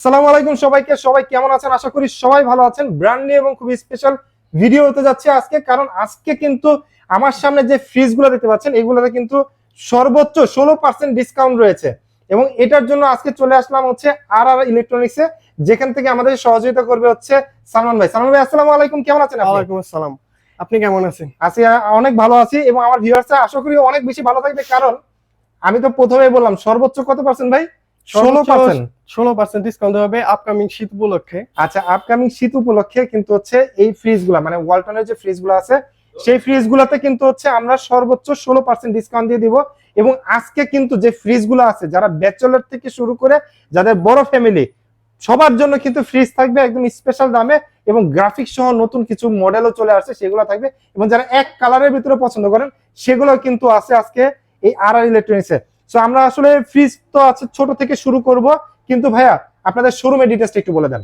সালামু আলাইকুম সবাইকে। সবাই কেমন আছেন? আশা করি সবাই ভালো আছেন। ব্র্যান্ড নিয়ে এবং খুবই স্পেশাল ভিডিও হতে যাচ্ছে আজকে কারণ আজকে কিন্তু আমার সামনে যে ফ্রিজগুলো দেখতে পাচ্ছেন এগুলোতে কিন্তু সর্বোচ্চ ষোলো পার্সেন্ট ডিসকাউন্ট রয়েছে। এবং এটার জন্য আজকে চলে আসলাম হচ্ছে আর আর ইলেকট্রনিক্সে যেখান থেকে আমাদের সহযোগিতা করবে হচ্ছে সালমান ভাই। সালমান ভাই আসসালামু আলাইকুম। কেমন আছেন আপনি? ওয়ালাইকুম আসসালাম। আপনি কেমন আছেন? আছি অনেক ভালো আছি এবং আমার ভিউয়ার্সরা আশা করি অনেক বেশি ভালো থাকবে কারণ আমি তো প্রথমেই বললাম সর্বোচ্চ কত পার্সেন্ট ভাই? ষোলো পার্সেন্ট ষোলো পার্সেন্ট ডিসকাউন্ট হবে আপকামিং শীত উপলক্ষে। আচ্ছা আপকামিং শীত উপলক্ষে কিন্তু হচ্ছে এই মানে ওয়ালটনের যে আছে সেই কিন্তু হচ্ছে আমরা সর্বোচ্চ ষোলো পার্সেন্ট ডিসকাউন্ট দিয়ে দিব। এবং আজকে কিন্তু যে আছে যারা ব্যাচেলর থেকে শুরু করে যাদের বড় ফ্যামিলি সবার জন্য কিন্তু ফ্রিজ থাকবে একদম স্পেশাল দামে এবং গ্রাফিক্স সহ নতুন কিছু মডেলও চলে আসছে সেগুলো থাকবে। এবং যারা এক কালারের ভিতরে পছন্দ করেন সেগুলো কিন্তু আছে আজকে এই আর আর ইলেকট্রনিক্সে সো আমরা আসলে ফ্রিজ তো আছে ছোট থেকে শুরু করব কিন্তু ভাইয়া আপনাদের শোরুমের ডিটেলসটা একটু বলে দেন।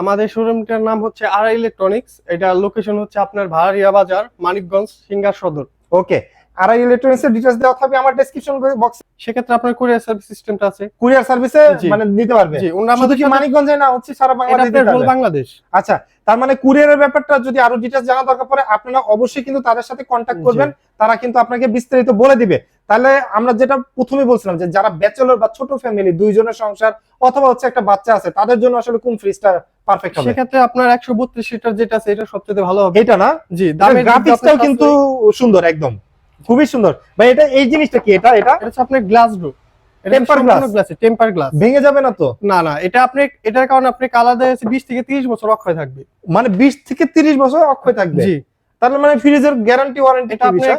আমাদের শোরুমটার নাম হচ্ছে আর ইলেকট্রনিক্স এটা লোকেশন হচ্ছে আপনার ভাড়ারিয়া বাজার মানিকগঞ্জ সিঙ্গার সদর। ওকে আর আই ইলেকট্রনিক্স এর ডিটেইলস দেওয়া থাকবে আমার ডেসক্রিপশন বক্সে সেক্ষেত্রে আপনার কুরিয়ার সার্ভিস সিস্টেমটা আছে। কুরিয়ার সার্ভিসে মানে নিতে পারবে। জি ওনারা শুধু কি মানিকগঞ্জে না হচ্ছে সারা এটা বাংলাদেশে পারবে? বাংলাদেশ। আচ্ছা তার মানে কুরিয়ারের ব্যাপারটা যদি আরও ডিটেইলস জানা দরকার পড়ে আপনারা অবশ্যই কিন্তু তাদের সাথে কন্টাক্ট করবেন তারা কিন্তু আপনাকে বিস্তারিত বলে দিবে। তাহলে আমরা যেটা প্রথমে বলছিলাম যে যারা ব্যাচেলর বা ছোট ফ্যামিলি দুইজনের সংসার অথবা হচ্ছে একটা বাচ্চা আছে তাদের জন্য আসলে কোন ফ্রিজটা পারফেক্ট হবে? সেক্ষেত্রে আপনার একশো বত্রিশ লিটার যেটা আছে এটা সবচেয়ে ভালো হবে। এটা না? জি দামের গ্রাফিক্সটাও কিন্তু সুন্দর একদম। খুবই সুন্দর। ভাই এটা এই জিনিসটা কি? এটা এটা? এটা আপনার গ্লাস ডো glass? গ্লাস টেম্পার গ্লাস ভেঙে যাবে না তো? না না এটা আপনি এটার কারণে আপনি কালার দেয় বিশ থেকে তিরিশ বছর অক্ষয় থাকবে। মানে বিশ থেকে তিরিশ বছর অক্ষয় থাকবে? জি। তাহলে মানে ফ্রিজের গ্যারান্টি ওয়ারেন্টি এটা আপনার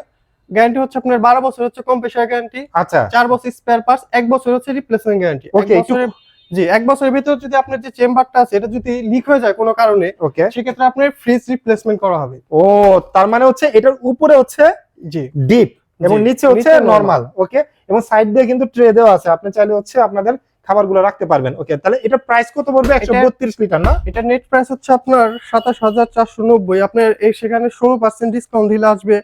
গ্যারান্টি হচ্ছে আপনার বারো বছর হচ্ছে কম্প্রেসার গ্যারান্টি আচ্ছা। চার বছর স্পেয়ার পার্টস এক বছর হচ্ছে রিপ্লেসমেন্ট গ্যারান্টি বছরের জি এক বছরের ভিতর যদি আপনার যে চেম্বারটা আছে এটা যদি লিক হয়ে যায় কোনো কারণে ওকে সেক্ষেত্রে আপনার ফ্রিজ রিপ্লেসমেন্ট করা হবে। ও তার মানে হচ্ছে এটার উপরে হচ্ছে জি। ডিপ এবং নিচে হচ্ছে নরমাল ওকে এবং সাইড দিয়ে কিন্তু ট্রে দেওয়া আছে। আপনি চাইলে হচ্ছে আপনাদের খাবারগুলো রাখতে পারবেন ওকে তাহলে এটা প্রাইস কত পড়বে? একশো বত্রিশ লিটার না? এটা নেট প্রাইস হচ্ছে আপনার সাতাশ হাজার চারশো নব্বই। আপনার এই সেখানে ষোলো পার্সেন্ট ডিসকাউন্ট দিলে আসবে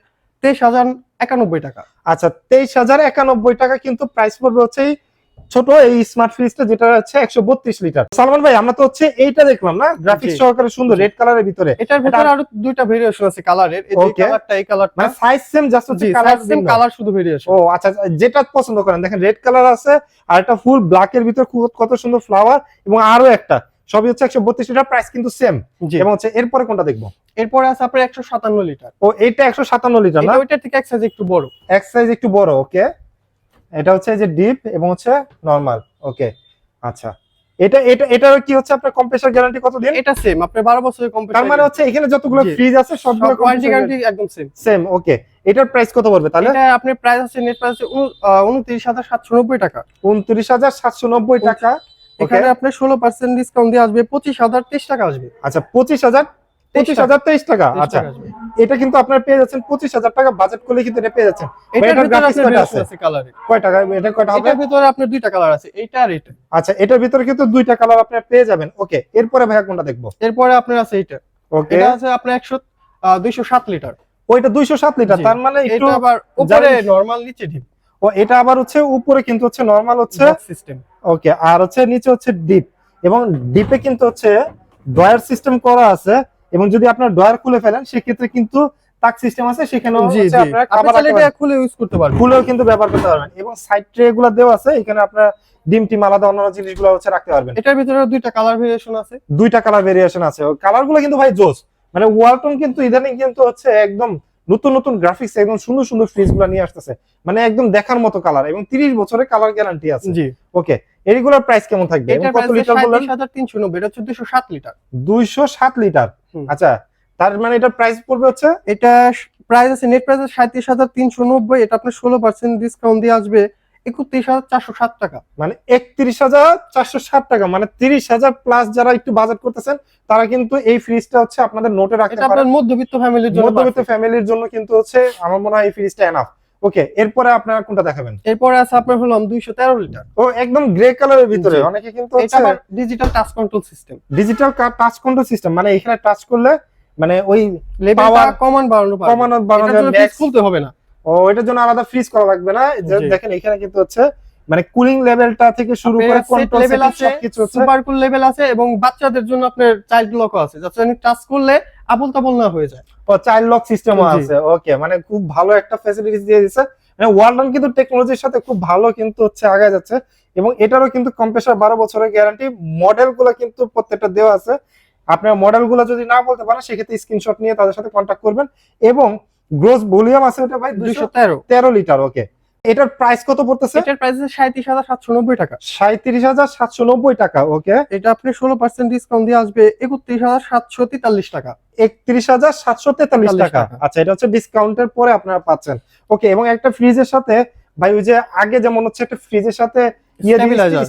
তেইশ হাজার একানব্বই টাকা। আচ্ছা তেইশ হাজার একানব্বই টাকা কিন্তু প্রাইস পড়বে হচ্ছে ছোট এই স্মার্ট ফ্রিজটা যেটা হচ্ছে একশো বত্রিশ লিটার সালমান ভাই আমরা তো হচ্ছে এইটা দেখলাম না? গ্রাফিক্স সহকারে সুন্দর রেড কালারের ভিতরে। এটার ভিতরে আরও দুইটা ভেরিয়েশন আছে কালারের এই. কালারটা এই কালারটা মানে সাইজ সেম জাস্ট হচ্ছে কালার সেম কালার শুধু ভেরিয়েশন ও আচ্ছা যেটা পছন্দ করেন দেখেন রেড কালার আছে আর একটা ফুল ব্ল্যাক এর ভিতরে খুব কত সুন্দর ফ্লাওয়ার এবং আরও একটা। সবই হচ্ছে একশো বত্রিশ লিটার প্রাইস কিন্তু সেম এবং হচ্ছে এরপরে কোনটা দেখব? এরপরে আছে আপনার একশো সাতান্ন লিটার। ও এইটা একশো সাতান্ন লিটার না? এটা ওইটার থেকে এক সাইজ একটু বড়। এক সাইজ একটু বড় ওকে এটা হচ্ছে যে ডিপ এবং হচ্ছে নরমাল ওকে আচ্ছা। এটা এটা এটার কি হচ্ছে আপনার কম্প্রেসার গ্যারান্টি কত দিন এটা সেম আপনার বারো বছরের তার মানে হচ্ছে এখানে যতগুলো ফ্রিজ আছে সবগুলো ওয়ারেন্টি গ্যারান্টি একদম সেম সেম ওকে এটার প্রাইস কত পড়বে তাহলে? এটা আপনার প্রাইস আছে নেট প্রাইস আছে উনত্রিশ হাজার সাতশো নব্বই টাকা। উনত্রিশ হাজার সাতশো নব্বই টাকা। এখানে আপনার ষোলো পার্সেন্ট ডিসকাউন্ট দিয়ে আসবে পঁচিশ হাজার তেইশ টাকা আসবে। আচ্ছা পঁচিশ হাজার পঁচিশ হাজার তেইশ টাকা আচ্ছা। এটা কিন্তু আপনার পেয়ে যাচ্ছেন পঁচিশ হাজার টাকা বাজেট করলে কিন্তু এটা পেয়ে যাচ্ছেন। আপনার কয় টাকা এটা কয়টা হবে? ভিতরে আপনার দুইটা কালার আছে এইটা আর এটা। আচ্ছা এটার ভিতরে কিন্তু দুইটা কালার আপনি পেয়ে যাবেন। ওকে এরপরে ভাইয়া কোনটা দেখব? এরপরে আপনার আছে এটা ওকে এটা আছে আপনার একশো দুইশো সাত লিটার। ওইটা দুইশো সাত লিটার তার মানে একটু আবার উপরে নরমাল নিচে ডিপ ও এটা আবার হচ্ছে উপরে কিন্তু হচ্ছে নরমাল হচ্ছে সিস্টেম ওকে আর হচ্ছে নিচে হচ্ছে ডিপ এবং ডিপে কিন্তু হচ্ছে ড্রয়ার সিস্টেম করা আছে। এবং যদি আপনার ড্রয়ার খুলে ফেলেন সেক্ষেত্রে কিন্তু তাক সিস্টেম আছে সেখানে জি জি। আপনার আপনি খাবার এটা খুলে ইউজ করতে পারবেন। খুলেও কিন্তু ব্যবহার করতে পারবেন। এবং সাইড ট্রে গুলো দেওয়া আছে এখানে আপনার ডিম টিম আলাদা অন্যান্য জিনিসগুলো হচ্ছে রাখতে পারবেন। এটার ভিতরে দুইটা কালার ভেরিয়েশন আছে। দুইটা কালার ভেরিয়েশন আছে। কালারগুলো কিন্তু ভাই জোস। মানে ওয়ালটন কিন্তু ইদানিং কিন্তু হচ্ছে একদম নতুন নতুন গ্রাফিক্স একদম সুন্দর সুন্দর ফ্রিজগুলা নিয়ে আসতেছে। মানে একদম দেখার মতো কালার এবং তিরিশ বছরের কালার গ্যারান্টি আছে। জি। ওকে এগুলোর প্রাইস কেমন থাকবে? কত লিটার বললেন? সাঁত্রিশ হাজার তিনশো নব্বই এটা হচ্ছে দুশো সাত লিটার দুইশো সাত লিটার আচ্ছা তার মানে এটা প্রাইস পড়বে হচ্ছে? এটা প্রাইস আছে নেট প্রাইস আছে সাঁত্রিশ হাজার তিনশো নব্বই এটা আপনার ষোলো পার্সেন্ট ডিসকাউন্ট দিয়ে আসবে। একত্রিশ হাজার চারশো সাত টাকা। মানে একত্রিশ হাজার চারশো ষাট টাকা মানে তিরিশ হাজার প্লাস যারা একটু বাজেট করতেছেন তারা কিন্তু এই ফ্রিজটা হচ্ছে আপনাদের নোটে রাখতে পারেন। মধ্যবিত্ত ফ্যামিলির জন্য মধ্যবিত্ত ফ্যামিলির জন্য কিন্তু হচ্ছে আমার মনে হয় এই ফ্রিজটা এনাফ ওকে এরপরে আপনারা কোনটা দেখাবেন? এরপরে আছে আপনার দুইশো তেরো লিটার ও একদম গ্রে কালারের ভিতরে। অনেকে কিন্তু এটা digital touch control system digital touch control system মানে এখানে টাচ করলে মানে ওই লেভেলটা কমান বাড়ানো পারবে। কমানো বাড়ানো খুলতে হবে না। ও এটার জন্য আলাদা ফ্রিজ করা লাগবে না। দেখেন এখানে কিন্তু হচ্ছে মানে কুলিং লেভেলটা থেকে শুরু করে কন্ট্রোল লেভেল আছে সুপার কুল লেভেল আছে এবং বাচ্চাদের জন্য আপনার চাইল্ড লকও আছে। যাতে আপনি টাচ করলে আবল তাবল না হয়ে যায়। ও চাইল্ড লক সিস্টেমও জি। আছে। ওকে মানে খুব ভালো একটা ফ্যাসিলিটিস দিয়ে দিচ্ছে মানে ওয়ালটন কিন্তু টেকনোলজির সাথে খুব ভালো কিন্তু হচ্ছে আগে যাচ্ছে। এবং এটারও কিন্তু কম্প্রেসার বারো বছরের গ্যারান্টি মডেলগুলো কিন্তু প্রত্যেকটা দেওয়া আছে। আপনার মডেলগুলো যদি না বলতে পারেন সেক্ষেত্রে স্ক্রিনশট নিয়ে তাদের সাথে কন্ট্যাক্ট করবেন। এবং গ্রোস ভলিউম আছে ওটা ভাই? দুইশো দুইশো তেরো। তেরো লিটার ওকে এটার প্রাইস কত পড়তেছে? এটার প্রাইস আছে সাঁত্রিশ হাজার সাতশো নব্বই টাকা। সাঁত্রিশ হাজার সাতশো নব্বই টাকা ওকে এটা আপনি ষোলো পার্সেন্ট ডিসকাউন্ট দিয়ে আসবে একত্রিশ হাজার সাতশো তেতাল্লিশ টাকা। একত্রিশ হাজার সাতশো তেতাল্লিশ 43 টাকা। আচ্ছা এটা হচ্ছে ডিসকাউন্টের পরে আপনারা পাচ্ছেন। ওকে এবং একটা ফ্রিজের সাথে ভাই ওই যে আগে যেমন হচ্ছে একটা ফ্রিজের সাথে ইয়ে।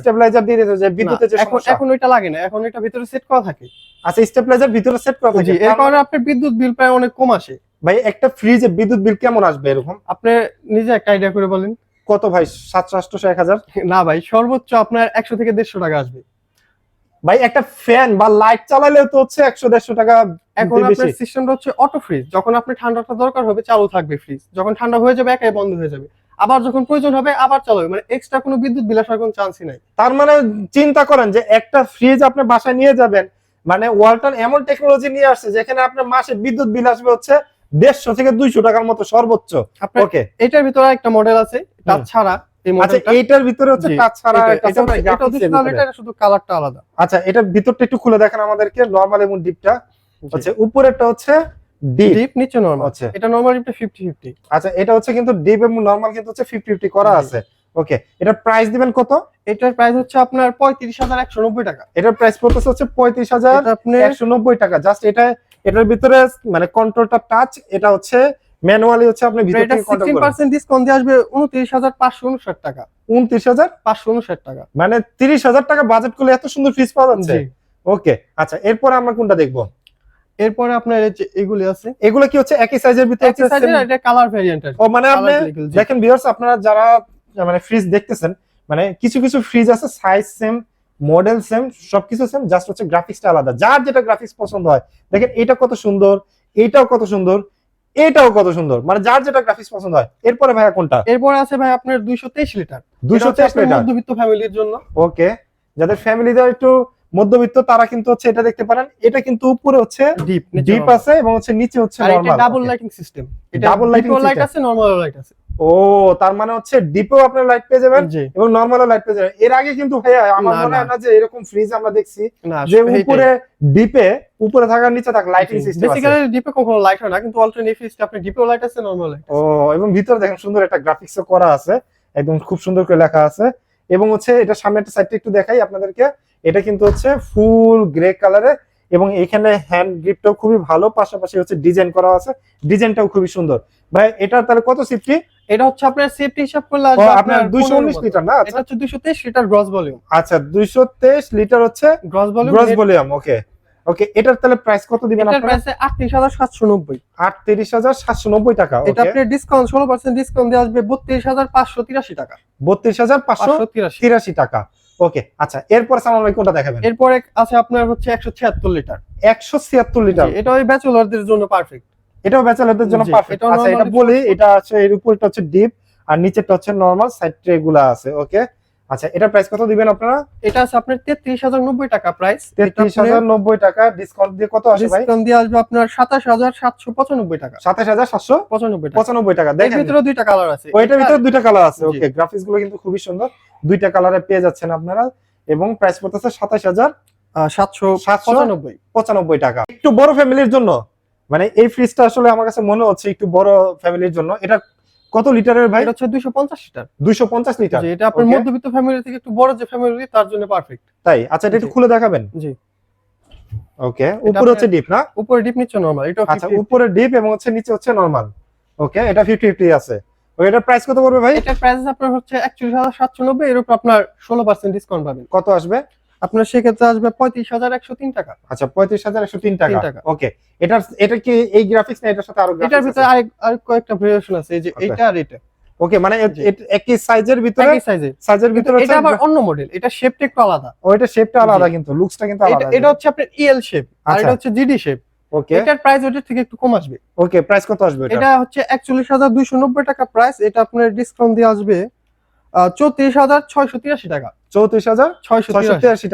স্টেবিলাইজার দিয়ে দিত যে বিদ্যুতের যে এখন সমস্যা। এখন ওইটা লাগে না। এখন এটা ভিতরে সেট করা থাকে। আচ্ছা স্টেবিলাইজার ভিতরে সেট করা থাকে। এর কারণে আপনার বিদ্যুৎ বিল প্রায় অনেক কম আসে। ভাই একটা ফ্রিজে বিদ্যুৎ বিল কেমন আসবে এরকম? আপনি নিজে একটা আইডিয়া করে বলেন। কত ভাই? সাতশো আটশো এক হাজার? না ভাই সর্বোচ্চ আপনার একশো থেকে দেড়শো টাকা আসবে। ভাই একটা ফ্যান বা লাইট চালালেও তো হচ্ছে একশো দেড়শো টাকা এখন আপনার সিস্টেমটা হচ্ছে অটো ফ্রিজ যখন আপনি ঠান্ডাটা দরকার হবে চালু থাকবে ফ্রিজ যখন ঠান্ডা হয়ে যাবে একাই বন্ধ হয়ে যাবে। আবার যখন প্রয়োজন হবে আবার চালু হবে। মানে এক্সট্রা কোনো বিদ্যুৎ বিল আসার কোনো চান্সই নাই। তার মানে চিন্তা করেন যে একটা ফ্রিজ আপনি বাসায় নিয়ে যাবেন মানে ওয়ালটন এমন টেকনোলজি নিয়ে আসছে যেখানে আপনার মাসে বিদ্যুৎ বিল আসবে হচ্ছে দেড়শো থেকে দুইশো টাকার মতো সর্বোচ্চ। ওকে এটার ভিতরে একটা মডেল আছে টাচ হুম। ছাড়া আচ্ছা এইটার ভিতরে হচ্ছে টাচ ছাড়া এটা- একটা এটা আছে, হচ্ছে- এটা graphics এর original, ভিতরে। এটা শুধু কালারটা আলাদা। আচ্ছা এটার ভিতরটা একটু খুলে দেখেন আমাদেরকে নরমাল এবং ডিপটা হচ্ছে উপরেরটা হচ্ছে ডিপ ডিপ নিচে নরমাল আচ্ছা। এটা নরমাল ডিপটা আচ্ছা এটা হচ্ছে কিন্তু ডিপ এবং নরমাল কিন্তু হচ্ছে করা আছে। ওকে এটার প্রাইস দিবেন কত? এটার প্রাইস হচ্ছে আপনার পঁয়ত্রিশ হাজার একশো নব্বই টাকা। এটার প্রাইস পড়তেছে হচ্ছে পঁয়ত্রিশ হাজার এটা আপনি একশো নব্বই টাকা। জাস্ট এটা এটার ভিতরে মানে কন্ট্রোলটা টাচ এটা হচ্ছে ম্যানুয়ালি হচ্ছে আপনি ভিতর থেকে কন্ট্রোল করেন। পার্সেন্ট ডিসকাউন্ট দিয়ে আসবে উনত্রিশ হাজার পাঁচশো উনষাট টাকা। উনত্রিশ হাজার পাঁচশো উনষাট টাকা। মানে তিরিশ হাজার টাকা বাজেট করলে এত সুন্দর ফ্রিজ পাওয়া যাচ্ছে? ওকে আচ্ছা এরপর আমরা কোনটা দেখব? এরপরে আপনার এই যে এগুলি আছে। এগুলো কি হচ্ছে একই সাইজের ভিতরে একই এর, এটা কালার কি। ও মানে আপনি। দেখেন ভিউয়ার্স আপনারা যারা মানে ফ্রিজ দেখতেছেন মানে কিছু কিছু ফ্রিজ আছে সাইজ সেম মডেল সেম সবকিছু সেম জাস্ট হচ্ছে গ্রাফিক্সটা আলাদা। যার যেটা গ্রাফিক্স পছন্দ হয়। দেখেন এটা কত সুন্দর এটাও কত সুন্দর এটাও কত সুন্দর। মানে যার যেটা গ্রাফিক্স পছন্দ হয়। এরপরে ভাইয়া কোনটা? এরপরে আছে ভাই আপনার দুইশো তেইশ লিটার দুইশো তেইশ লিটার মধ্যবিত্ত ফ্যামিলির জন্য। ওকে যাদের ফ্যামিলিদের একটু মধ্যবিত্ত তারা কিন্তু হচ্ছে এটা দেখতে পারেন এটা কিন্তু উপরে হচ্ছে ডিপ ডিপ আছে এবং হচ্ছে নিচে হচ্ছে নরমাল ডাবল লাইটিং সিস্টেম এটা ডাবল লাইট আছে নরমাল লাইট আছে। ও তার মানে হচ্ছে ডিপেও আপনার লাইট পেয়ে যাবেন এবং নরমালও লাইট পেয়ে যাবেন। এর আগে কিন্তু ভাইয়া আমার মনে হয় না। যে এরকম ফ্রিজ আমরা দেখছি যে উপরে ডিপে উপরে থাকার নিচে থাক লাইটিং সিস্টেম আছে। বেসিক্যালি ডিপে কখনো লাইট হয় না কিন্তু অল্টারনেটিভ সিস্টেম আপনি ডিপেও লাইট আছে নরমাল লাইট ও এবং ভিতরে দেখেন সুন্দর একটা গ্রাফিক্স করা আছে। একদম খুব সুন্দর করে লেখা আছে। এবং হচ্ছে এটা সামনে একটা সাইডটা একটু দেখাই আপনাদেরকে। এটা কিন্তু হচ্ছে ফুল গ্রে কালারে এবং এখানে হ্যান্ড গ্রিপটাও খুবই ভালো পাশাপাশি হচ্ছে ডিজাইন করা আছে। ডিজাইনটাও খুবই সুন্দর। ভাই এটা তাহলে কত সিফটি এটা হচ্ছে আপনার সেফটি হিসাব করলে আসবে আপনার দুইশো উনিশ লিটার না? এটা হচ্ছে দুইশো তেইশ লিটার গ্রস ভলিউম আচ্ছা দুইশো তেইশ লিটার হচ্ছে gross volume gross volume okay okay এটার তাহলে প্রাইস কত দিবেন আপনারা? প্রাইস আটত্রিশ হাজার সাতশো নব্বই। আটত্রিশ হাজার সাতশো নব্বই টাকা এটা ওকে আপনার ডিসকাউন্ট ষোলো পার্সেন্ট ডিসকাউন্ট দিয়ে আসবে বত্রিশ হাজার পাঁচশো তিরাশি টাকা। বত্রিশ হাজার পাঁচশো পাঁচশো তিরাশি তিরাশি টাকা ওকে আচ্ছা এরপর সালমান ভাই কোনটা দেখাবেন। এরপরে আছে আপনার হচ্ছে একশো ছিয়াত্তর লিটার। একশো ছিয়াত্তর লিটার। এটা ওই ব্যাচেলরদের জন্য পারফেক্ট এটাও ব্যাচেলারদের জন্য পারফেক্ট আচ্ছা এটা বলি এটা আছে এর উপরটা হচ্ছে ডিপ আর নিচেরটা হচ্ছে নরমাল সাইড ট্রে গুলা আছে ওকে আচ্ছা এটা প্রাইস কত দিবেন আপনারা? এটা আছে আপনার তেত্রিশ হাজার নব্বই টাকা প্রাইস তেত্রিশ হাজার নব্বই টাকা ডিসকাউন্ট দিয়ে কত আসে ভাই? ডিসকাউন্ট দিয়ে আসবে আপনার সাতাশ হাজার সাতশো পঁচানব্বই টাকা। সাতাশ হাজার সাতশো? পঁচানব্বই টাকা। পঁচানব্বই টাকা এর ভিতরে দুইটা কালার আছে। ওইটার ভিতরে দুইটা কালার আছে ওকে গ্রাফিক্সগুলো কিন্তু খুবই সুন্দর। দুইটা কালারে পেয়ে যাচ্ছেন আপনারা এবং প্রাইস পড়তেছে সাতাশ হাজার সাতশো সাতশো পঁচানব্বই। পঁচানব্বই টাকা। একটু বড় ফ্যামিলির জন্য মানে এই ফ্রিজটা আসলে আমার কাছে মনে হচ্ছে একটু বড় ফ্যামিলির জন্য এটা কত লিটারের ভাই? এটা হচ্ছে দুইশো পঞ্চাশ লিটার। দুইশো পঞ্চাশ লিটার। যে এটা আপনার মধ্যবিত্ত ফ্যামিলি থেকে একটু বড় যে ফ্যামিলি তার জন্য পারফেক্ট তাই? আচ্ছা এটা একটু খুলে দেখাবেন? জি। ওকে উপরে হচ্ছে ডিপ না? উপরে ডিপ নিচ্ছে নরমাল এটা আচ্ছা উপরে ডিপ এবং হচ্ছে নিচে হচ্ছে নরমাল ওকে এটা ফিফটি ফিফটি আছে। ওই এটার প্রাইস কত পড়বে ভাই? এটার প্রাইস আপনার হচ্ছে একচল্লিশ হাজার সাতশো নব্বই এর উপর আপনার ষোলো পার্সেন্ট ডিসকাউন্ট পাবেন। কত আসবে? আপনার সেক্ষেত্রে আসবে পঁয়ত্রিশ হাজার একশো তিন টাকা। আচ্ছা পঁয়ত্রিশ হাজার একশো তিন টাকা। ওকে এটার এটা কি এই গ্রাফিক্স না এটার সাথে আরও এটার ভিতরে আরেক আরেক কয়েকটা ভেরিয়েশন আছে এই যে. এইটা আর এটা। ওকে মানে। একই সাইজের ভিতরে? একই সাইজের সাইজের ভিতরে এটা আবার অন্য মডেল এটা শেপটা একটু আলাদা। ওইটা শেপটা আলাদা। কিন্তু লুকসটা কিন্তু এটা আলাদা। এটা হচ্ছে আপনার ইএল শেপ আর আচ্ছা। এটা হচ্ছে জিডি শেপ ওকে এটার প্রাইস ওটার থেকে একটু কম আসবে। ওকে প্রাইস কত আসবে এটা এটা হচ্ছে একচল্লিশ হাজার দুইশো নব্বই টাকা প্রাইস এটা আপনার ডিসকাউন্ট দিয়ে আসবে চৌত্রিশ হাজার ছয়শো তিরাশি টাকা। চৌত্রিশ হাজার ছয়শো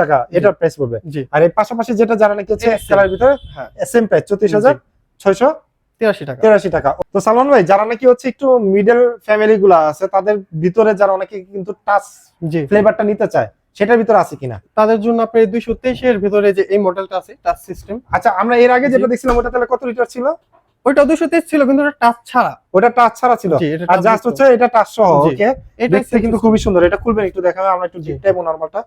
টাকা এটার প্রাইস পড়বে। আর এর পাশাপাশি যেটা জানা নাকি হচ্ছে এটা ভিতরে হ্যাঁ। সেম প্রাইস চৌত্রিশ হাজার ছয়শো তিরাশি টাকা। তো সালমান ভাই যারা নাকি হচ্ছে একটু মিডল ফ্যামিলি গুলা আছে তাদের ভিতরে যারা অনেকে কিন্তু টাচ ফ্লেভারটা নিতে চায় সেটার ভিতরে আছে কিনা? তাদের জন্য আপনি দুইশো তেইশের ভিতরে যে এই মডেলটা আছে টাচ সিস্টেম আচ্ছা আমরা এর আগে যেটা দেখছিলাম ওটা তাহলে কত লিটার ছিল? দুইশো তেইশ ছিল কিন্তু ওটা টাচ ছাড়া। ওটা টাচ ছাড়া ছিল। আর জাস্ট হচ্ছে এটা টাচ সহ ওকে এটা কিন্তু খুবই সুন্দর। এটা খুলবেন একটু দেখাবে আমরা একটু জি। ডিপটাইব নরমালটা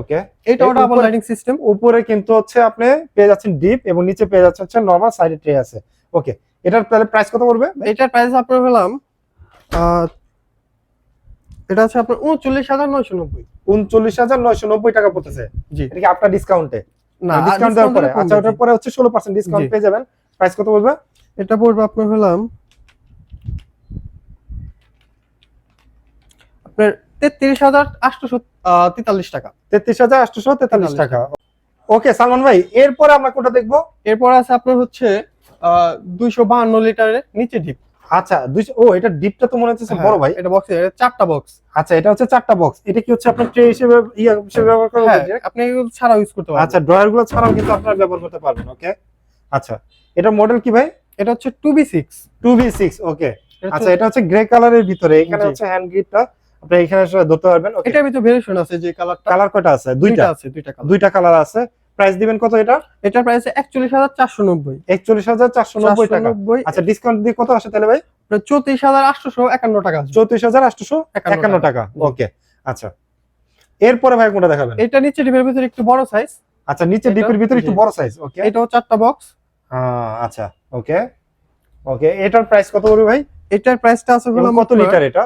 ওকে এটা ডাবল লাইটিং সিস্টেম উপরে কিন্তু হচ্ছে আপনি পেয়ে যাচ্ছেন ডিপ এবং নিচে পেয়ে যাচ্ছেন হচ্ছে নরমাল সাইডে ট্রে আছে ওকে এটার তাহলে প্রাইস কত পড়বে? এটার প্রাইস আপনার পেলাম এটা আছে আপনার উনচল্লিশ হাজার নয়শো নব্বই। উনচল্লিশ হাজার নয়শো নব্বই টাকা পড়তেছে। জি এটা কি আপনার ডিসকাউন্টে না ডিসকাউন্ট দেওয়ার পরে। আচ্ছা ওটার পরে হচ্ছে ষোলো পার্সেন্ট ডিসকাউন্ট পেয়ে যাবেন। প্রাইস কত পড়বে এটা পড়বে আপনার হলাম আপনার তেত্রিশ হাজার আটশোশো তেতাল্লিশ টাকা। তেত্রিশ হাজার আটশোশো তেতাল্লিশ টাকা। ওকে সালমান ভাই এরপরে আমরা কোনটা দেখব? এরপর আছে আপনার হচ্ছে দুইশো বাহান্ন লিটারের নিচে ডিপ। আচ্ছা দুইশো ও এটা ডিপটা তো মনে হচ্ছে বড় ভাই। এটা বক্স চারটা বক্স আচ্ছা এটা হচ্ছে চারটা বক্স এটা কি হচ্ছে আপনার ট্রে হিসেবে ইয়া হিসেবে ব্যবহার করা হ্যাঁ আপনি এগুলো ছাড়া ইউজ করতে পারবেন। আচ্ছা ড্রয়ারগুলো ছাড়াও কিন্তু আপনারা ব্যবহার করতে পারবেন ওকে আচ্ছা এটা মডেল কি ভাই? এটা হচ্ছে two B six two B six okay আচ্ছা এটা হচ্ছে গ্রে কালারের ভিতরে এখানে। হচ্ছে হ্যান্ড গ্রিপটা আপনি এখানে ধরতে পারবেন ওকে এটার ভিতরে ভেরিয়েশন আছে যে কালারটা কালার কয়টা আছে? দুইটা। আছে দুইটা কালার দুইটা কালার আছে। প্রাইস দিবেন কত এটা? এটার প্রাইস একচল্লিশ হাজার চারশো নব্বই। একচল্লিশ হাজার চারশো নব্বই টাকা। আচ্ছা ডিসকাউন্ট দিয়ে কত আসে তাহলে ভাই? চৌত্রিশ হাজার আটশোশো একান্ন টাকা আসবে। চৌত্রিশ হাজার আটশোশো একান্ন একান্ন টাকা ওকে আচ্ছা এরপরে ভাই কোনটা দেখাবেন? এটা নিচে ডিপের ভিতরে একটু বড় সাইজ আচ্ছা নিচে এটা- ডিপের ভিতরে একটু বড় সাইজ ওকে এটাও চারটা বক্স আচ্ছা ওকে ওকে এটার প্রাইস কত পড়বে ভাই? এটার প্রাইসটা আছে হলো কত লিটার এটা?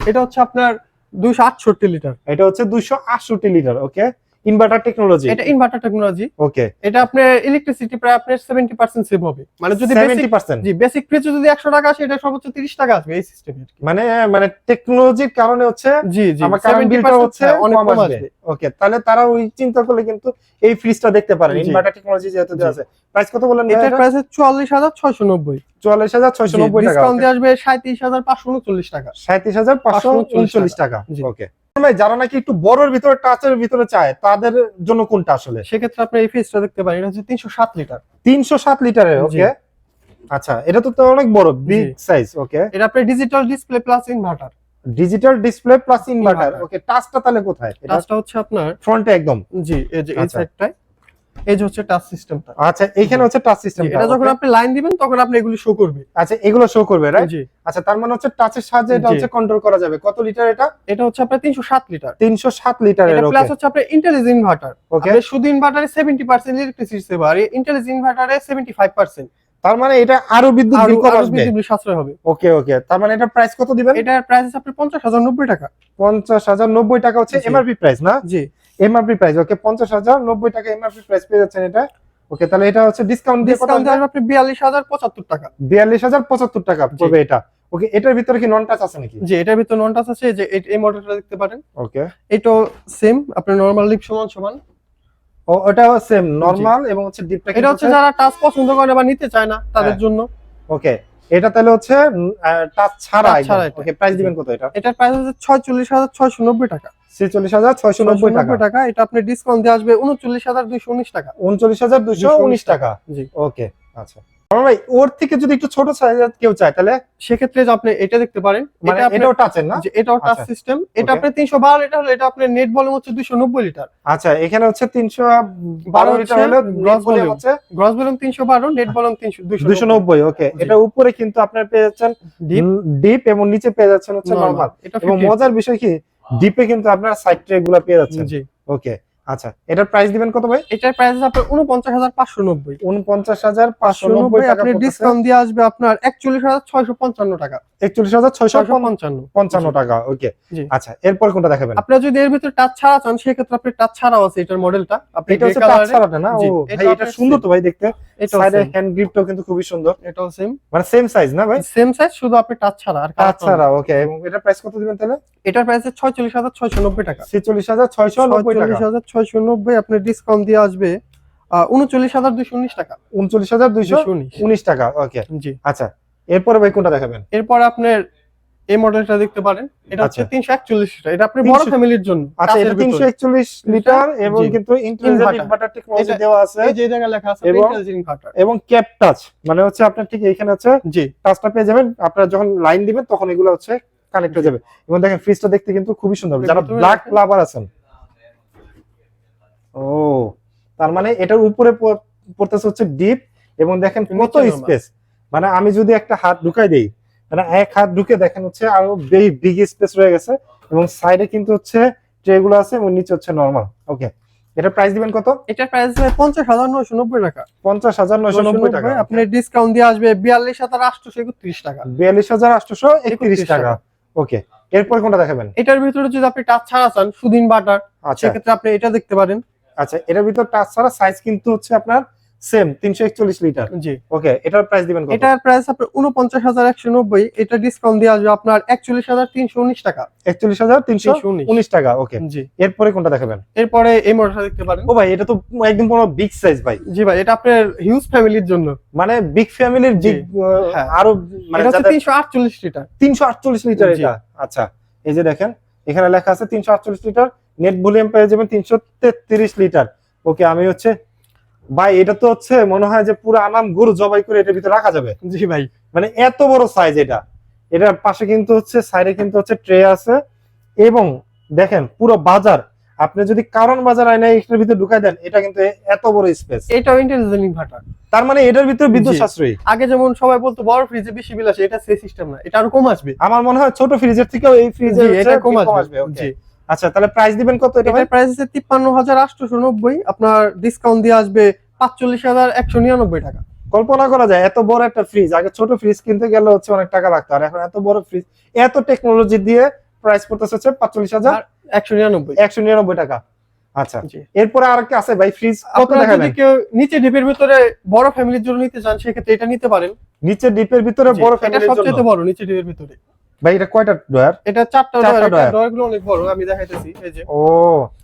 এটা হচ্ছে আপনার দুইশো আটষট্টি লিটার এটা হচ্ছে দুইশো আটষট্টি লিটার ওকে ইনভার্টার টেকনোলজি এটা ইনভার্টার টেকনোলজি ওকে এটা আপনার ইলেকট্রিসিটি প্রায় আপনার সেভেন্টি পার্সেন্ট সেভ হবে। মানে যদি সেভেন্টি বেসিক পার্সেন্ট জি বেসিক ফ্রিজে যদি একশো টাকা আসে এটা সর্বোচ্চ তিরিশ টাকা আসবে এই সিস্টেমে মানে মানে টেকনোলজির কারণে হচ্ছে জি জি আমার কারেন্ট বিলটা হচ্ছে হ্যাঁ, অনেক কম আসবে। ওকে তাহলে তারা ওই চিন্তা করলে কিন্তু এই ফ্রিজটা দেখতে পারেন। ইনভার্টার টেকনোলজি যেহেতু দেওয়া আছে। প্রাইস কত বললেন এটার প্রাইস চুয়াল্লিশ হাজার ছয়শো নব্বই। চুয়াল্লিশ হাজার ছয়শো নব্বই টাকা ডিসকাউন্ট দিয়ে আসবে সাঁত্রিশ হাজার পাঁচশো উনচল্লিশ টাকা। সাঁত্রিশ হাজার পাঁচশো 539 উনচল্লিশ টাকা। জি। ওকে যারা নাকি একটু বড়র ভিতরে টাচের ভিতরে চায় তাদের জন্য কোনটা আসলে? সেক্ষেত্রে আপনি এই ফ্রিজটা দেখতে পারেন এটা হচ্ছে তিনশো সাত লিটার তিনশো সাত লিটারের ওকে আচ্ছা এটা তো তো অনেক বড় বিগ সাইজ ওকে এটা আপনি digital display plus inverter digital display plus inverter okay টাচটা তাহলে কোথায়? টাচটা হচ্ছে আপনার ফ্রন্টে একদম। জি এই যে এই আচ্ছা। সাইডটায় এই যে হচ্ছে টাচ সিস্টেমটা আচ্ছা এইখানে হচ্ছে টাচ সিস্টেম এটা যখন আপনি লাইন দিবেন তখন আপনি এগুলি শো করবে। আচ্ছা এগুলো শো করবে রাইট আচ্ছা তার মানে হচ্ছে টাচের সাহায্যে এটা হচ্ছে কন্ট্রোল করা যাবে। কত লিটার এটা? এটা হচ্ছে আপনার তিনশো সাত লিটার তিনশো সাত লিটারের এটা ওকে প্লাস হচ্ছে আপনার ইন্টেলিজেন্ট ইনভার্টার ওকে আপনি শুধু ইনভার্টারে সেভেন্টি পার্সেন্ট ইলেকট্রিসিটি সেভ আর ইন্টেলিজেন্ট ইনভার্টারে সেভেন্টি ফাইভ পার্সেন্ট তার মানে এটা আরও বিদ্যুৎ বিল কম আসবে। সাশ্রয় হবে। ওকে ওকে তার মানে এটা প্রাইস কত দিবেন? এটার প্রাইস আছে আপনার পঞ্চাশ হাজার নব্বই টাকা। পঞ্চাশ হাজার নব্বই টাকা হচ্ছে। এমআরপি প্রাইস না? জি। এমআরপি প্রাইস ওকে পঞ্চাশ হাজার নব্বই টাকা এমআরপি প্রাইস পেয়ে যাচ্ছেন এটা। ওকে তাহলে এটা হচ্ছে ডিসকাউন্ট দিয়ে কত আপনি বিয়াল্লিশ হাজার পঁচাত্তর টাকা। বিয়াল্লিশ হাজার পঁচাত্তর টাকা পড়বে এটা। ওকে এটার ভিতরে কি নন টাচ আছে নাকি? জি এটার ভিতরে নন টাচ আছে যে এই- মডেলটা দেখতে পারেন। ওকে এটাও সেম আপনার নরমাল লিপ সমান সমান। ও ওটা সেম নরমাল এবং হচ্ছে ডিপটা এটা হচ্ছে যারা টাচ পছন্দ করে বা নিতে চায় না তাদের হ্যাঁ। জন্য। ওকে এটা তাহলে হচ্ছে টাচ ছাড়া ওকে প্রাইস দিবেন কত এটা? এটার প্রাইস হচ্ছে ছয়চল্লিশ হাজার ছয়শো নব্বই টাকা। ছেচল্লিশ হাজার ছয়শো নব্বই টাকা। টাকা এটা আপনি ডিসকাউন্ট দিয়ে আসবে উনচল্লিশ হাজার দুইশো উনিশ টাকা। উনচল্লিশ হাজার দুশো উনিশ টাকা। জি। ওকে আচ্ছা। ভাই ওর থেকে যদি একটু ছোট সাইজের কেউ চায় তাহলে সেক্ষেত্রে আপনি এটা দেখতে পারেন। মানে এটাও টাচের না? এটাও টাচ আচ্ছা। সিস্টেম এটা তিনশো বারো লিটার হলে এটা আপনার নেট ভলিউম হচ্ছে দুইশো নব্বই লিটার। আচ্ছা এখানে হচ্ছে তিনশো বারো বারো লিটার হচ্ছে হলে গ্রস ভলিউম হচ্ছে গ্রস ভলিউম তিনশো বারো নেট ভলিউম তিনশো দুশো দুইশো নব্বই ওকে এটা উপরে কিন্তু আপনার পেয়ে যাচ্ছেন ডিপ ডিপ এবং নিচে পেয়ে যাচ্ছেন হচ্ছে নরমাল এটা এবং মজার বিষয় কি ডিপে কিন্তু আপনার সাইড ট্রে গুলো পেয়ে যাচ্ছেন। জি। ওকে আচ্ছা এটার প্রাইস দিবেন কত ভাই? এটার প্রাইস আছে আপনার হাজার পাঁচশো নব্বই। উনপঞ্চাশ হাজার পাঁচশো পাঁচশো নব্বই নব্বই টাকা আপনি ডিসকাউন্ট দিয়ে আসবে আপনার একচল্লিশ হাজার ছয়শো পঞ্চান্ন টাকা। একচল্লিশ হাজার ছয়শো পঞ্চান্ন। পঞ্চান্ন টাকা ওকে আচ্ছা এরপর কোনটা দেখাবেন? আপনার যদি এর ভিতরে টাচ ছাড়া চান সেক্ষেত্রে আপনি টাচ ছাড়াও আছে এটার মডেলটা এটা হচ্ছে টাচ ছাড়াটা না? ও ভাই এটা এটা সুন্দর তো ভাই দেখতে। সাইডে হ্যান্ড গ্রিপটাও কিন্তু খুবই সুন্দর। এটাও সেম মানে সেম সাইজ না ভাই? সেম সাইজ শুধু আপনি টাচ ছাড়া আর টাচ ছাড়া ওকে এবং এটার প্রাইস কত দিবেন তাহলে? এটার প্রাইস ছয়চল্লিশ হাজার ছয়শো নব্বই টাকা। ছেচল্লিশ হাজার ছয়শো নব্বই টাকা। হাজার ছয়শো নব্বই আপনি ডিসকাউন্ট দিয়ে আসবে উনচল্লিশ হাজার দুইশো উনিশ টাকা। উনচল্লিশ হাজার দুইশো উনিশ। টাকা ওকে জি। আচ্ছা এরপরে ভাই কোনটা দেখাবেন? এরপর আপনার এই মডেলটা দেখতে পারেন। এটা হচ্ছে আচ্ছা। তিনশো একচল্লিশ লিটার। এটা আপনি বড় ফ্যামিলির জন্য। আচ্ছা এটা কাচের তিনশো ভিতরে। একচল্লিশ লিটার এবং। কিন্তু ইন্টেলিজেন্ট। ইনভার্টার টেকনোলজি দেওয়া আছে। এই যে জায়গায় লেখা আছে ইন্টেলিজেন্ট ইনভার্টার এবং ক্যাপ টাচ মানে হচ্ছে আপনার ঠিক এখানে হচ্ছে জি। টাচটা পেয়ে যাবেন। আপনারা যখন লাইন দিবেন তখন এগুলো হচ্ছে কানেক্ট হয়ে যাবে। এবং দেখেন ফ্রিজটা দেখতে কিন্তু খুবই সুন্দর। যারা ব্ল্যাক। লাভার আছেন। ও তার মানে এটার উপরে পড়তেছে হচ্ছে ডিপ এবং দেখেন কত স্পেস মানে আমি যদি একটা হাত ঢুকাই দেই মানে এক হাত ঢুকে দেখেন হচ্ছে আরও বিগ স্পেস রয়ে গেছে এবং সাইডে কিন্তু হচ্ছে ট্রে গুলো আছে এবং নিচে হচ্ছে নর্মাল ওকে এটা প্রাইস দিবেন কত? এটার প্রাইস পঞ্চাশ হাজার নয়শো নব্বই টাকা। পঞ্চাশ হাজার নয়শো নব্বই টাকা আপনি ডিসকাউন্ট দিয়ে আসবে বিয়াল্লিশ হাজার আটশোশো একত্রিশ টাকা। বিয়াল্লিশ হাজার আটশোশো একত্রিশ 31 টাকা টাকা। ওকে এরপর কোনটা দেখাবেন? এটার ভিতরে যদি আপনি টাচ ছাড়া চান সুদিন বাটার আচ্ছা। সেক্ষেত্রে আপনি এটা দেখতে পারেন। আচ্ছা এটার ভিতর টাচ ছাড়া সাইজ কিন্তু হচ্ছে আপনার সেম তিনশো একচল্লিশ লিটার জি। ওকে এটার প্রাইস দিবেন কত? এটার প্রাইস আপনার উনপঞ্চাশ হাজার একশো নব্বই এটা ডিসকাউন্ট দিয়ে আসবে আপনার একচল্লিশ হাজার তিনশো উনিশ টাকা। একচল্লিশ হাজার তিনশো উনিশ টাকা ওকে জি। এরপরে কোনটা দেখাবেন? এরপরে এই মডেলটা দেখতে পারেন। ও ভাই এটা তো একদম পুরো বিগ সাইজ ভাই। জি ভাই এটা আপনার হিউজ ফ্যামিলির জন্য। মানে বিগ ফ্যামিলির জি, হ্যাঁ। আরও মানে এটা হচ্ছে তিনশো আটচল্লিশ লিটার তিনশো আটচল্লিশ লিটার এটা। আচ্ছা এই যে দেখেন এখানে লেখা আছে তিনশো আটচল্লিশ লিটার নেট ভলিউম পেয়ে যাবেন তিনশো তেত্রিশ লিটার ওকে আমি হচ্ছে ভাই এটা তো হচ্ছে মনে হয় যে পুরো আনাম গরু জবাই করে এটার ভিতরে রাখা যাবে। জি ভাই। মানে এত বড় সাইজ এটা। এটার পাশে কিন্তু হচ্ছে সাইডে কিন্তু হচ্ছে ট্রে আছে। এবং দেখেন পুরো বাজার। আপনি যদি কারণ বাজার আয়না এটার ভিতরে ঢুকাই দেন এটা কিন্তু এত বড় স্পেস এটাও ইন্টেলিজেন্ট ইনভার্টার তার মানে এটার ভিতরে বিদ্যুৎ। সাশ্রয়ী আগে যেমন সবাই বলতো বড় ফ্রিজে বেশি বিল আসে এটা সেই সিস্টেম না। এটা আরও কম আসবে। আমার মনে হয় ছোট ফ্রিজের থেকেও এই ফ্রিজের জি, এটা কম আসবে। জি। আচ্ছা তাহলে প্রাইস দিবেন কত এটা প্রাইস আছে তিপ্পান্ন হাজার আটশোশো নব্বই। আপনার ডিসকাউন্ট দিয়ে আসবে পাঁচচল্লিশ হাজার একশো নিরানব্বই টাকা। কল্পনা করা যায় এত বড় একটা ফ্রিজ আগে ছোট ফ্রিজ কিনতে গেলে হচ্ছে অনেক টাকা লাগতো আর এখন এত বড় ফ্রিজ এত টেকনোলজি দিয়ে প্রাইস পড়তেছে হচ্ছে পাঁচচল্লিশ হাজার একশো নিরানব্বই। একশো নিরানব্বই টাকা। আচ্ছা এরপরে আর কি আছে ভাই ফ্রিজ কত আপনারা যদি কেউ নিচে ডিপের ভিতরে বড় ফ্যামিলির জন্য নিতে চান সেক্ষেত্রে এটা নিতে পারেন। নিচে ডিপের ভিতরে বড় এটা ফ্যামিলির সবচেয়ে বড় নিচে ডিপের ভিতরে। ভাই এটা কয়টা ডয়ার এটা চারটা ডয়ার ডয়ার। গুলো অনেক বড় আমি দেখাইতেছি এই যে। ও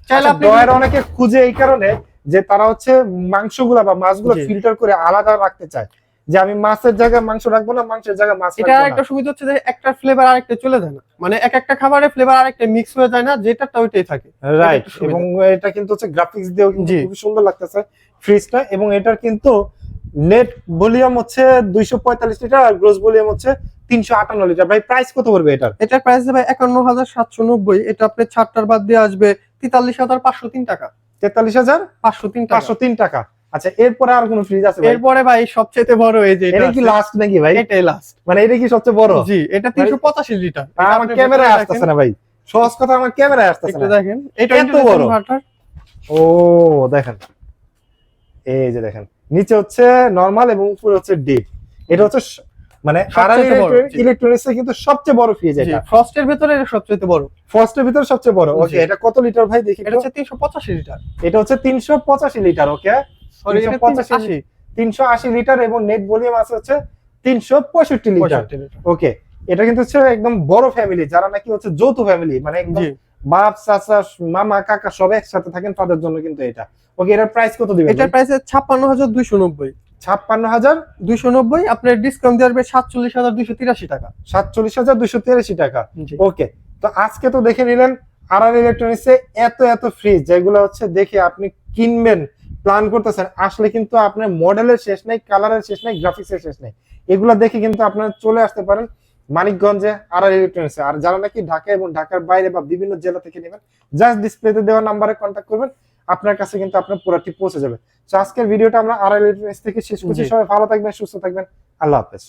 চাইলে আপনি ডয়ার অনেকে খুঁজে এই কারণে যে তারা হচ্ছে মাংসগুলা বা মাছগুলো। ফিল্টার করে আলাদা রাখতে চায়। যে আমি মাছের জায়গায় মাংস রাখব না মাংসের জায়গায় মাছ এটা একটা সুবিধা হচ্ছে যে একটা ফ্লেভার আরেকটা চলে যায় না। মানে এক একটা খাবারের ফ্লেভার আরেকটা মিক্স হয়ে যায় না যেটাটা ওইটাই থাকে। রাইট এবং এটা কিন্তু হচ্ছে গ্রাফিক্স দিয়ে খুব সুন্দর লাগতেছে। ফ্রিজটা এবং এটার কিন্তু নেট ভলিউম হচ্ছে দুইশো পঁয়তাল্লিশ লিটার আর গ্রোস ভলিউম হচ্ছে তিনশো আটান্ন লিটার ভাই প্রাইস কত পড়বে এটার? এটার প্রাইস ভাই একান্ন হাজার সাতশো নব্বই। এটা আপনি ছাড়টার বাদ দিয়ে আসবে তেতাল্লিশ হাজার পাঁচশো তিন টাকা। তেতাল্লিশ হাজার? পাঁচশো তিন পাঁচশো তিন টাকা। আচ্ছা এরপরে আর কোন ফ্রিজ আছে এরপরে ভাই সবচেয়ে বড় এই যে এটা কি লাস্ট নাকি ভাই? এটাই লাস্ট মানে এটা কি সবচেয়ে বড়? জি এটা তিনশো পঁচাশি লিটার আমার ক্যামেরায় আসতেছে না ভাই। সহজ কথা আমার ক্যামেরায় আসতেছে না। দেখেন। এটা এত বড়। ও দেখেন। এই যে দেখেন। নিচে হচ্ছে নরমাল এবং উপরে হচ্ছে ডিপ এটা হচ্ছে মানে ইলেকট্রনিক্স এর কিন্তু সবচেয়ে বড় ফ্রিজ এটা। ফ্রস্টের ভিতরে এটা সবচেয়ে বড়। ফার্স্টের ভিতর সবচেয়ে বড়। ওকে এটা কত লিটার ভাই? দেখি এটা হচ্ছে তিনশো পঁচাশি লিটার এটা হচ্ছে তিনশো পঁচাশি লিটার ওকে সরি 385 আশি। তিনশো আশি লিটার এবং নেট ভলিউম আছে হচ্ছে তিনশো পঁয়ষট্টি লিটার লিটার ওকে এটা কিন্তু হচ্ছে একদম বড় ফ্যামিলি যারা নাকি হচ্ছে যৌথ ফ্যামিলি মানে একদম বাপ চাচা মামা কাকা সব একসাথে থাকেন তাদের জন্য কিন্তু এটা। ওকে এটার প্রাইস কত দিবেন এটার প্রাইস ছাপ্পান্ন হাজার দুইশো নব্বই। ছাপ্পান্ন হাজার? দুইশো নব্বই আপনার ডিসকাউন্ট দিয়ে আসবে সাতচল্লিশ হাজার দুইশো তিরাশি টাকা। সাতচল্লিশ হাজার দুশো তিরাশি টাকা। ওকে তো আজকে তো দেখে নিলেন আর আর ইলেকট্রনিক্স এত এত ফ্রিজ যেগুলো হচ্ছে দেখে আপনি কিনবেন প্ল্যান করতেছেন আসলে কিন্তু আপনার মডেলের শেষ নেই কালারের শেষ নেই গ্রাফিক্সের শেষ নেই। এগুলো দেখে কিন্তু আপনারা চলে আসতে পারেন। মানিকগঞ্জে আর ইলেকট্রনিক্স আর যারা নাকি ঢাকা এবং ঢাকার বাইরে বা বিভিন্ন জেলা থেকে নেবেন জাস্ট ডিসপ্লেতে দেওয়া নাম্বারে কন্ট্যাক্ট করবেন আপনার কাছে কিন্তু আপনার পুরোটি পৌঁছে যাবে। তো আজকের ভিডিওটা আমরা আর আর ইলেকট্রনিক্স থেকে শেষ করছি। সবাই ভালো থাকবেন সুস্থ থাকবেন। আল্লাহ হাফেজ।